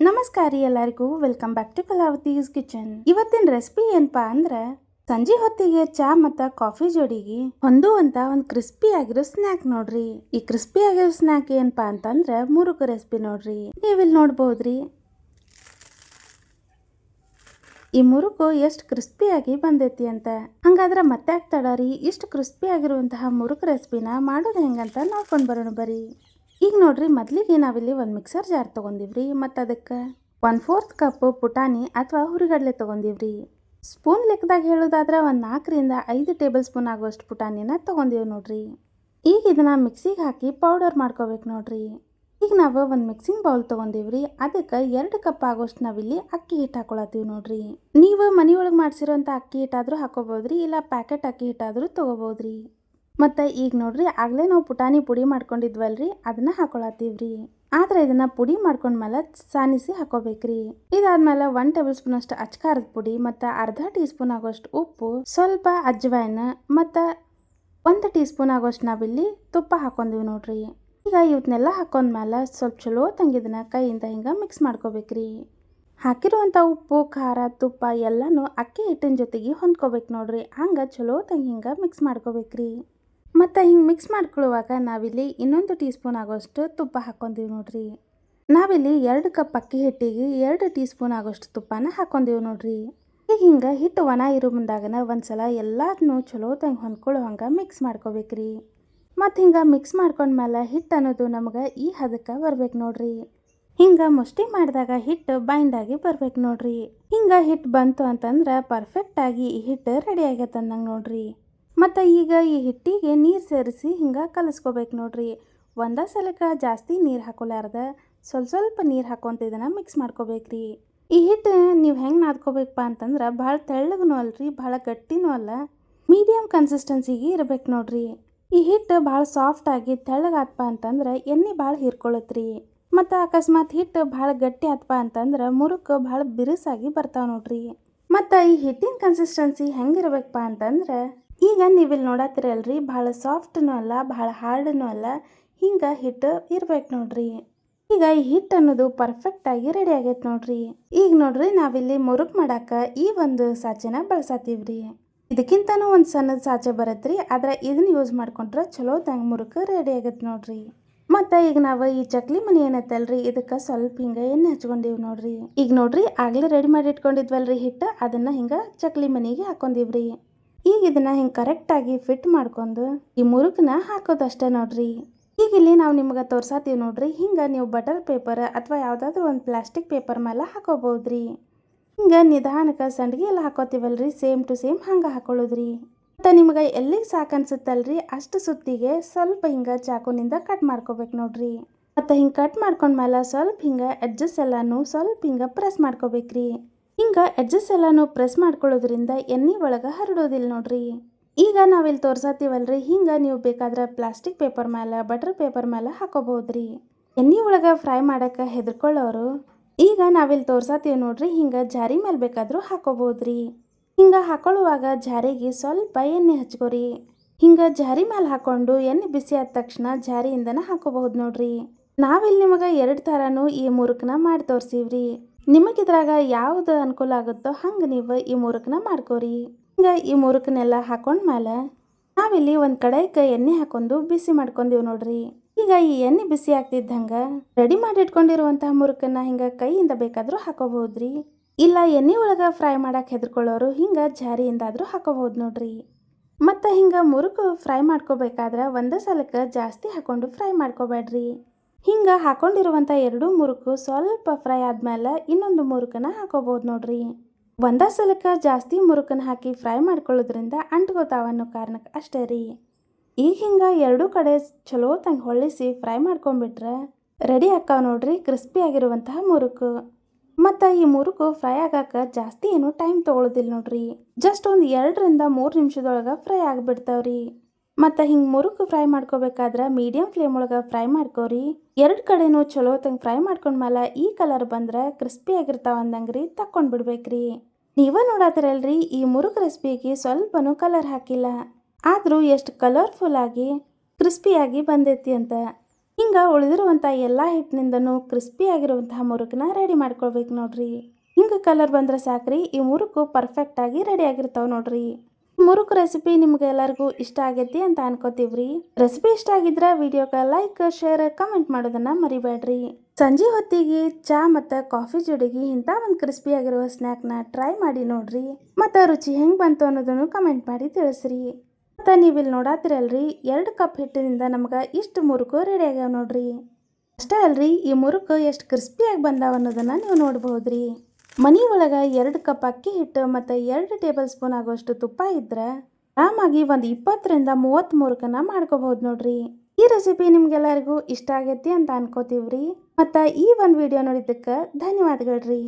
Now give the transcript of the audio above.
ನಮಸ್ಕಾರ ರೀ ಎಲ್ಲರಿಗೂ, welcome back to Kalavathi's kitchen. ಇವತ್ತಿನ ರೆಸಿಪಿ ಏನಪ್ಪಾ ಅಂದ್ರೆ, ಸಂಜೆ ಹೊತ್ತಿಗೆ ಚಾ ಮತ್ತ ಕಾಫಿ ಜೋಡಿಗೆ ಹೊಂದುವಂತ ಒಂದು ಕ್ರಿಸ್ಪಿ ಆಗಿರೋ ಸ್ನ್ಯಾಕ್ ನೋಡ್ರಿ. ಈ ಕ್ರಿಸ್ಪಿ ಆಗಿರೋ ಸ್ನ್ಯಾಕ್ ಏನಪ್ಪಾ ಅಂತಂದ್ರೆ ಮುರುಕು ರೆಸಿಪಿ ನೋಡ್ರಿ. ನೀವಿಲ್ಲಿ ನೋಡ್ಬೋದ್ರಿ. ಈ ಮುರುಕು ಎಷ್ಟು ಕ್ರಿಸ್ಪಿಯಾಗಿ ಬಂದೈತಿ ಅಂತ. ಹಂಗಾದ್ರೆ ಮತ್ತೆ ಆಗ್ತಾಡರಿ ಇಷ್ಟು ಕ್ರಿಸ್ಪಿ ಆಗಿರುವಂತಹ ಮುರುಕು ರೆಸಿಪಿನ ಮಾಡೋದು ಹೆಂಗಂತ ನೋಡ್ಕೊಂಡು ಬರೋಣ ಬರ್ರಿ. ಈಗ ನೋಡ್ರಿ, ಮೊದಲಿಗೆ ನಾವಿಲ್ಲಿ ಒಂದು ಮಿಕ್ಸರ್ ಜಾರ್ ತೊಗೊಂಡಿವ್ರಿ, ಮತ್ತು ಅದಕ್ಕೆ ಒನ್ ಫೋರ್ತ್ ಕಪ್ ಪುಟಾಣಿ ಅಥವಾ ಹುರಿಗಡಲೆ ತೊಗೊಂಡಿವ್ರಿ. ಸ್ಪೂನ್ ಲೆಕ್ಕದಾಗ ಹೇಳೋದಾದ್ರೆ ಒಂದು ನಾಲ್ಕರಿಂದ ಐದು ಟೇಬಲ್ ಸ್ಪೂನ್ ಆಗುವಷ್ಟು ಪುಟಾಣಿನ ತೊಗೊಂಡೀವಿ ನೋಡ್ರಿ. ಈಗ ಇದನ್ನ ಮಿಕ್ಸಿಗೆ ಹಾಕಿ ಪೌಡರ್ ಮಾಡ್ಕೋಬೇಕು ನೋಡ್ರಿ. ಈಗ ನಾವು ಒಂದು ಮಿಕ್ಸಿಂಗ್ ಬೌಲ್ ತೊಗೊಂಡಿವ್ರಿ, ಅದಕ್ಕೆ ಎರಡು ಕಪ್ ಆಗೋಷ್ಟು ನಾವಿಲ್ಲಿ ಅಕ್ಕಿ ಹಿಟ್ಟು ಹಾಕೊಳತ್ತೀವಿ ನೋಡ್ರಿ. ನೀವು ಮನೆಯೊಳಗೆ ಮಾಡಿಸಿರೋಂಥ ಅಕ್ಕಿ ಹಿಟ್ಟಾದರೂ ಹಾಕೋಬೋದ್ರಿ, ಇಲ್ಲ ಪ್ಯಾಕೆಟ್ ಅಕ್ಕಿ ಹಿಟ್ಟಾದರೂ ತೊಗೋಬೋದ್ರಿ. ಮತ್ತು ಈಗ ನೋಡ್ರಿ, ಆಗಲೇ ನಾವು ಪುಟಾಣಿ ಪುಡಿ ಮಾಡ್ಕೊಂಡಿದ್ವಲ್ರಿ, ಅದನ್ನ ಹಾಕೊಳತ್ತೀವ್ರಿ. ಆದ್ರೆ ಇದನ್ನ ಪುಡಿ ಮಾಡ್ಕೊಂಡ್ಮೇಲೆ ಸಾನಿಸಿ ಹಾಕೋಬೇಕ್ರಿ. ಇದಾದ್ಮೇಲೆ ಒನ್ ಟೇಬಲ್ ಸ್ಪೂನ್ ಅಷ್ಟು ಅಚ್ಕಾರದ ಪುಡಿ ಮತ್ತು ಅರ್ಧ ಟೀ ಸ್ಪೂನ್ ಆಗೋಷ್ಟು ಉಪ್ಪು, ಸ್ವಲ್ಪ ಅಜ್ವಾಯ್ನ ಮತ್ತು ಒಂದು ಟೀ ಸ್ಪೂನ್ ಆಗೋಷ್ಟು ನಾವಿಲ್ಲಿ ತುಪ್ಪ ಹಾಕೊಂಡಿವಿ ನೋಡ್ರಿ. ಈಗ ಇವನ್ನೆಲ್ಲ ಹಾಕೊಂಡ್ಮೇಲೆ ಸ್ವಲ್ಪ ಚಲೋ ತಂಗಿದನ್ನ ಕೈಯಿಂದ ಹಿಂಗೆ ಮಿಕ್ಸ್ ಮಾಡ್ಕೋಬೇಕ್ರಿ. ಹಾಕಿರುವಂಥ ಉಪ್ಪು, ಖಾರ, ತುಪ್ಪ ಎಲ್ಲನೂ ಅಕ್ಕಿ ಹಿಟ್ಟಿನ ಜೊತೆಗೆ ಹೊಂದ್ಕೋಬೇಕು ನೋಡ್ರಿ, ಹಂಗೆ ಚಲೋ ತಂಗಿ ಹಿಂಗೆ ಮಿಕ್ಸ್ ಮಾಡ್ಕೋಬೇಕ್ರಿ. ಮತ್ತು ಹಿಂಗೆ ಮಿಕ್ಸ್ ಮಾಡ್ಕೊಳ್ಳುವಾಗ ನಾವಿಲ್ಲಿ ಇನ್ನೊಂದು ಟೀ ಸ್ಪೂನ್ ಆಗೋಷ್ಟು ತುಪ್ಪ ಹಾಕ್ಕೊಂತೀವಿ ನೋಡ್ರಿ. ನಾವಿಲ್ಲಿ ಎರಡು ಕಪ್ ಅಕ್ಕಿ ಹಿಟ್ಟಿಗೆ ಎರಡು ಟೀ ಸ್ಪೂನ್ ಆಗೋಷ್ಟು ತುಪ್ಪನ ಹಾಕ್ಕೊಂತೀವಿ ನೋಡ್ರಿ. ಈಗ ಹಿಂಗೆ ಹಿಟ್ಟು ಒಣ ಇರೋ ಮುಂದಾಗನ ಒಂದ್ಸಲ ಎಲ್ಲದನ್ನೂ ಚಲೋ ತಂಗೆ ಹೊಂದ್ಕೊಳ್ಳೋ ಹಂಗೆ ಮಿಕ್ಸ್ ಮಾಡ್ಕೋಬೇಕ್ರಿ. ಮತ್ತು ಹಿಂಗೆ ಮಿಕ್ಸ್ ಮಾಡ್ಕೊಂಡ್ಮೇಲೆ ಹಿಟ್ಟು ಅನ್ನೋದು ನಮ್ಗೆ ಈ ಹದಕ್ಕೆ ಬರ್ಬೇಕು ನೋಡ್ರಿ. ಹಿಂಗೆ ಮುಷ್ಟಿ ಮಾಡಿದಾಗ ಹಿಟ್ಟು ಬೈಂಡಾಗಿ ಬರ್ಬೇಕು ನೋಡ್ರಿ. ಹಿಂಗೆ ಹಿಟ್ಟು ಬಂತು ಅಂತಂದ್ರೆ ಪರ್ಫೆಕ್ಟಾಗಿ ಈ ಹಿಟ್ಟು ರೆಡಿ ಆಗೈತೆ ಅಂದಂಗೆ ನೋಡ್ರಿ. ಮತ್ತು ಈಗ ಈ ಹಿಟ್ಟಿಗೆ ನೀರು ಸೇರಿಸಿ ಹಿಂಗೆ ಕಲಿಸ್ಕೋಬೇಕು ನೋಡ್ರಿ. ಒಂದೇ ಸಲಕ್ಕೆ ಜಾಸ್ತಿ ನೀರು ಹಾಕೊಲಾರ್ದ ಸ್ವಲ್ಪ ಸ್ವಲ್ಪ ನೀರು ಹಾಕೊಂತ ಇದನ್ನು ಮಿಕ್ಸ್ ಮಾಡ್ಕೋಬೇಕ್ರಿ. ಈ ಹಿಟ್ಟು ನೀವು ಹೆಂಗೆ ನಾದ್ಕೋಬೇಕಪ್ಪ ಅಂತಂದ್ರೆ ಭಾಳ ತೆಳ್ಳಗೂ ಅಲ್ರಿ, ಭಾಳ ಗಟ್ಟಿನೂ ಅಲ್ಲ ಮೀಡಿಯಮ್ ಕನ್ಸಿಸ್ಟೆನ್ಸಿಗೆ ಇರ್ಬೇಕು ನೋಡ್ರಿ. ಈ ಹಿಟ್ಟು ಭಾಳ ಆಗಿ ತೆಳ್ಳಗಾತ್ಪ ಅಂತಂದ್ರೆ ಎಣ್ಣೆ ಭಾಳ ಹೀರ್ಕೊಳತ್ರಿ. ಮತ್ತು ಅಕಸ್ಮಾತ್ ಹಿಟ್ಟು ಭಾಳ ಗಟ್ಟಿ ಆತ್ಪ ಅಂತಂದ್ರೆ ಮುರುಕು ಭಾಳ ಬಿರುಸಾಗಿ ಬರ್ತಾವೆ ನೋಡ್ರಿ. ಮತ್ತು ಈ ಹಿಟ್ಟಿನ ಕನ್ಸಿಸ್ಟೆನ್ಸಿ ಹೆಂಗಿರ್ಬೇಕಪ್ಪ ಅಂತಂದ್ರೆ ಈಗ ನೀವಿಲ್ಲಿ ನೋಡತ್ತಿರಲ್ರಿ ಭಾಳ ಸಾಫ್ಟ್ನೂ ಅಲ್ಲ, ಭಾಳ ಹಾರ್ಡ್ನೂ ಅಲ್ಲ, ಹಿಂಗೆ ಹಿಟ್ಟು ಇರ್ಬೇಕು ನೋಡ್ರಿ. ಈಗ ಈ ಹಿಟ್ಟು ಅನ್ನೋದು ಪರ್ಫೆಕ್ಟಾಗಿ ರೆಡಿ ಆಗೈತೆ ನೋಡ್ರಿ. ಈಗ ನೋಡ್ರಿ ನಾವಿಲ್ಲಿ ಮುರುಕ್ ಮಾಡಾಕ ಈ ಒಂದು ಸಾಚೆನ ಬಳಸತ್ತೀವ್ರಿ ಇದಕ್ಕಿಂತನೂ ಒಂದು ಸಣ್ಣದ ಸಾಚೆ ಬರತ್ರಿ, ಆದ್ರೆ ಇದನ್ನ ಯೂಸ್ ಮಾಡ್ಕೊಂಡ್ರೆ ಚಲೋ ತಂಗ ಮುರುಕು ರೆಡಿ ಆಗತ್ತೆ ನೋಡ್ರಿ. ಮತ್ತು ಈಗ ನಾವು ಈ ಚಕ್ಲಿ ಮನಿ ಏನೈತಲ್ರಿ ಇದಕ್ಕೆ ಸ್ವಲ್ಪ ಹಿಂಗೆ ಎಣ್ಣೆ ಹಚ್ಕೊಂಡಿವಿ ನೋಡ್ರಿ. ಈಗ ನೋಡ್ರಿ ಆಗಲೇ ರೆಡಿ ಮಾಡಿ ಇಟ್ಕೊಂಡಿದ್ವಲ್ರಿ ಹಿಟ್ಟು ಅದನ್ನ ಹಿಂಗೆ ಚಕ್ಲಿ ಮನಿಗೆ ಹಾಕೊಂಡಿವ್ರಿ. ಈಗ ಇದನ್ನ ಹಿಂಗೆ ಕರೆಕ್ಟಾಗಿ ಫಿಟ್ ಮಾಡ್ಕೊಂಡು ಈ ಮುರುಕನ್ನ ಹಾಕೋದಷ್ಟೇ ನೋಡ್ರಿ. ಈಗ ಇಲ್ಲಿ ನಾವು ನಿಮ್ಗೆ ತೋರ್ಸಾತೀವಿ ನೋಡ್ರಿ. ಹಿಂಗೆ ನೀವು ಬಟರ್ ಪೇಪರ್ ಅಥವಾ ಯಾವುದಾದ್ರೂ ಒಂದು ಪ್ಲಾಸ್ಟಿಕ್ ಪೇಪರ್ ಮೇಲೆ ಹಾಕೋಬಹುದ್ರಿ ಹಿಂಗೆ ನಿಧಾನಕ್ಕೆ ಸಂಡಿಗೆ ಎಲ್ಲ ಹಾಕೋತೀವಲ್ರಿ. ಸೇಮ್ ಟು ಸೇಮ್ ಹಂಗೆ ಹಾಕೊಳ್ಳೋದ್ರಿ. ಮತ್ತು ನಿಮ್ಗೆ ಎಲ್ಲಿಗೆ ಸಾಕನ್ಸುತ್ತಲ್ರಿ ಅಷ್ಟು ಸುತ್ತಿಗೆ ಸ್ವಲ್ಪ ಹಿಂಗೆ ಚಾಕುನಿಂದ ಕಟ್ ಮಾಡ್ಕೋಬೇಕು ನೋಡ್ರಿ. ಮತ್ತು ಹಿಂಗೆ ಕಟ್ ಮಾಡ್ಕೊಂಡ್ಮೇಲೆ ಸ್ವಲ್ಪ ಹಿಂಗೆ ಅಡ್ಜಸ್ಟ್ ಎಲ್ಲನೂ ಸ್ವಲ್ಪ ಹಿಂಗೆ ಪ್ರೆಸ್ ಮಾಡ್ಕೋಬೇಕ್ರಿ. ಹಿಂಗೆ ಎಡ್ಜಸ್ ಎಲ್ಲಾನು ಪ್ರೆಸ್ ಮಾಡ್ಕೊಳ್ಳೋದ್ರಿಂದ ಎಣ್ಣೆ ಒಳಗೆ ಹರಡೋದಿಲ್ಲ ನೋಡ್ರಿ. ಈಗ ನಾವಿಲ್ಲಿ ತೋರ್ಸತ್ತೀವಲ್ರಿ ಹಿಂಗೆ ನೀವು ಬೇಕಾದ್ರೆ ಪ್ಲಾಸ್ಟಿಕ್ ಪೇಪರ್ ಮೇಲೆ ಬಟರ್ ಪೇಪರ್ ಮೇಲೆ ಹಾಕೋಬಹುದ್ರಿ. ಎಣ್ಣೆ ಒಳಗೆ ಫ್ರೈ ಮಾಡೋಕ್ಕೆ ಹೆದರ್ಕೊಳ್ಳೋರು, ಈಗ ನಾವಿಲ್ಲಿ ತೋರ್ಸತ್ತೀವಿ ನೋಡ್ರಿ, ಹಿಂಗೆ ಜಾರಿ ಮೇಲೆ ಬೇಕಾದರೂ ಹಾಕೋಬಹುದ್ರಿ. ಹಿಂಗೆ ಹಾಕೊಳ್ಳುವಾಗ ಜಾರಿಗೆ ಸ್ವಲ್ಪ ಎಣ್ಣೆ ಹಚ್ಕೋರಿ. ಹಿಂಗೆ ಜಾರಿ ಮೇಲೆ ಹಾಕೊಂಡು ಎಣ್ಣೆ ಬಿಸಿ ಆದ ತಕ್ಷಣ ಜಾರಿಯಿಂದನ ಹಾಕೋಬಹುದು ನೋಡ್ರಿ. ನಾವಿಲ್ಲಿ ನಿಮಗೆ ಎರಡು ಥರನೂ ಈ ಮುರುಕನ ಮಾಡಿ ತೋರ್ಸೀವ್ರಿ. ನಿಮಗಿದ್ರಾಗ ಯಾವ್ದು ಅನುಕೂಲ ಆಗುತ್ತೋ ಹಂಗೆ ನೀವು ಈ ಮುರುಕನ ಮಾಡ್ಕೋರಿ. ಹಿಂಗೆ ಈ ಮುರುಕನ್ನೆಲ್ಲ ಹಾಕೊಂಡ ಮೇಲೆ ನಾವಿಲ್ಲಿ ಒಂದು ಕಡಾಯಿಗೆ ಎಣ್ಣೆ ಹಾಕೊಂಡು ಬಿಸಿ ಮಾಡ್ಕೊಂಡಿವಿ ನೋಡ್ರಿ. ಈಗ ಈ ಎಣ್ಣೆ ಬಿಸಿ ಆಗ್ತಿದ್ದಂಗೆ ರೆಡಿ ಮಾಡಿ ಇಟ್ಕೊಂಡಿರುವಂತಹ ಮುರುಕನ್ನ ಹಿಂಗೆ ಕೈಯಿಂದ ಬೇಕಾದರೂ ಹಾಕೋಬಹುದ್ರಿ. ಇಲ್ಲ ಎಣ್ಣೆ ಒಳಗೆ ಫ್ರೈ ಮಾಡಕ್ಕೆ ಹೆದರ್ಕೊಳ್ಳೋರು ಹಿಂಗೆ ಜಾರಿಯಿಂದಾದರೂ ಹಾಕೋಬಹುದು ನೋಡ್ರಿ. ಮತ್ತು ಹಿಂಗೆ ಮುರುಕು ಫ್ರೈ ಮಾಡ್ಕೋಬೇಕಾದ್ರೆ ಒಂದೇ ಸಲಕ್ಕೆ ಜಾಸ್ತಿ ಹಾಕೊಂಡು ಫ್ರೈ ಮಾಡ್ಕೋಬೇಡ್ರಿ ಹಿಂಗೆ ಹಾಕೊಂಡಿರುವಂಥ ಎರಡು ಮುರುಕು ಸ್ವಲ್ಪ ಫ್ರೈ ಆದಮೇಲೆ ಇನ್ನೊಂದು ಮುರುಕನ್ನ ಹಾಕೋಬಹುದು ನೋಡ್ರಿ. ಒಂದೇ ಸಲಕ್ಕೆ ಜಾಸ್ತಿ ಮುರುಕನ್ನ ಹಾಕಿ ಫ್ರೈ ಮಾಡ್ಕೊಳ್ಳೋದ್ರಿಂದ ಅಂಟ್ಕೋತಾವ ಅನ್ನೋ ಕಾರಣಕ್ಕೆ ಅಷ್ಟೇ ರೀ. ಈಗ ಹಿಂಗೆ ಎರಡೂ ಕಡೆ ಚಲೋ ತಂಗೆ ಹೊಳ್ಳಿಸಿ ಫ್ರೈ ಮಾಡ್ಕೊಂಬಿಟ್ರೆ ರೆಡಿ ಆಕ್ಕಾವ ನೋಡ್ರಿ ಕ್ರಿಸ್ಪಿ ಆಗಿರುವಂತಹ ಮುರುಕು. ಮತ್ತು ಈ ಮುರುಕು ಫ್ರೈ ಆಗಾಕ ಜಾಸ್ತಿ ಏನು ಟೈಮ್ ತೊಗೊಳೋದಿಲ್ಲ ನೋಡ್ರಿ. ಜಸ್ಟ್ ಒಂದು ಎರಡರಿಂದ ಮೂರು ನಿಮಿಷದೊಳಗೆ ಫ್ರೈ ಆಗಿಬಿಡ್ತಾವ್ರಿ. ಮತ್ತು ಹಿಂಗೆ ಮುರುಕು ಫ್ರೈ ಮಾಡ್ಕೋಬೇಕಾದ್ರೆ ಮೀಡಿಯಮ್ ಫ್ಲೇಮ್ ಒಳಗೆ ಫ್ರೈ ಮಾಡ್ಕೋರಿ. ಎರಡು ಕಡೆನೂ ಚಲೋ ತಂಗೆ ಫ್ರೈ ಮಾಡ್ಕೊಂಡ್ಮೇಲೆ ಈ ಕಲರ್ ಬಂದ್ರೆ ಕ್ರಿಸ್ಪಿ ಆಗಿರ್ತಾವ ರೀ ತಕ್ಕೊಂಡು ಬಿಡ್ಬೇಕ್ರಿ. ನೀವ ನೋಡತ್ತಿರಲ್ರಿ ಈ ಮುರುಕು ರೆಸಿಪಿಗೆ ಸ್ವಲ್ಪನೂ ಕಲರ್ ಹಾಕಿಲ್ಲ. ಆದರೂ ಎಷ್ಟು ಕಲರ್ಫುಲ್ ಆಗಿ ಕ್ರಿಸ್ಪಿಯಾಗಿ ಬಂದೈತಿ ಅಂತ. ಹಿಂಗೆ ಉಳಿದಿರುವಂಥ ಎಲ್ಲ ಹಿಟ್ಟಿನಿಂದನೂ ಕ್ರಿಸ್ಪಿ ಆಗಿರುವಂತಹ ಮುರುಕನ್ನ ರೆಡಿ ಮಾಡ್ಕೊಳ್ಬೇಕು ನೋಡ್ರಿ. ಹಿಂಗೆ ಕಲರ್ ಬಂದ್ರೆ ಸಾಕ್ರಿ, ಈ ಮುರುಕು ಪರ್ಫೆಕ್ಟಾಗಿ ರೆಡಿ ಆಗಿರ್ತಾವೆ ನೋಡ್ರಿ. ಮುರುಕು ರೆಸಿಪಿ ನಿಮ್ಗೆ ಎಲ್ಲರಿಗೂ ಇಷ್ಟ ಆಗೈತಿ ಅಂತ ಅನ್ಕೋತೀವ್ರಿ. ರೆಸಿಪಿ ಇಷ್ಟ ಆಗಿದ್ರೆ ವಿಡಿಯೋಗೆ ಲೈಕ್ ಶೇರ್ ಕಮೆಂಟ್ ಮಾಡೋದನ್ನ ಮರಿಬೇಡ್ರಿ. ಸಂಜೆ ಹೊತ್ತಿಗೆ ಚಾ ಮತ್ತು ಕಾಫಿ ಜೋಡಿಗೆ ಇಂಥ ಒಂದು ಕ್ರಿಸ್ಪಿ ಆಗಿರುವ ಸ್ನ್ಯಾಕ್ನ ಟ್ರೈ ಮಾಡಿ ನೋಡ್ರಿ. ಮತ್ತು ರುಚಿ ಹೆಂಗೆ ಬಂತು ಅನ್ನೋದನ್ನು ಕಮೆಂಟ್ ಮಾಡಿ ತಿಳಿಸ್ರಿ. ಮತ್ತು ನೀವಿಲ್ಲಿ ನೋಡಾತಿರಲ್ರಿ, ಎರಡು ಕಪ್ ಹಿಟ್ಟಿನಿಂದ ನಮ್ಗೆ ಇಷ್ಟು ಮುರುಕು ರೆಡಿ ಆಗ್ಯಾವ ನೋಡ್ರಿ. ಅಷ್ಟೇ ಅಲ್ರಿ, ಈ ಮುರುಕು ಎಷ್ಟು ಕ್ರಿಸ್ಪಿಯಾಗಿ ಬಂದಾವ ಅನ್ನೋದನ್ನ ನೀವು ನೋಡ್ಬೋದ್ರಿ ಮನಿ ಒಳಗೆ ಎರಡು ಕಪ್ ಅಕ್ಕಿ ಹಿಟ್ಟು ಮತ್ತು ಎರಡು ಟೇಬಲ್ ಸ್ಪೂನ್ ಆಗುವಷ್ಟು ತುಪ್ಪ ಇದ್ರೆ ಆರಾಮಾಗಿ ಒಂದು ಇಪ್ಪತ್ತರಿಂದ ಮೂವತ್ತು ಮುರುಕನ್ನ ಮಾಡ್ಕೋಬಹುದು ನೋಡ್ರಿ. ಈ ರೆಸಿಪಿ ನಿಮ್ಗೆಲ್ಲರಿಗೂ ಇಷ್ಟ ಆಗೈತಿ ಅಂತ ಅನ್ಕೋತೀವ್ರಿ. ಮತ್ತು ಈ ಒಂದು ವಿಡಿಯೋ ನೋಡಿದ್ದಕ್ಕೆ ಧನ್ಯವಾದಗಳ್ರಿ.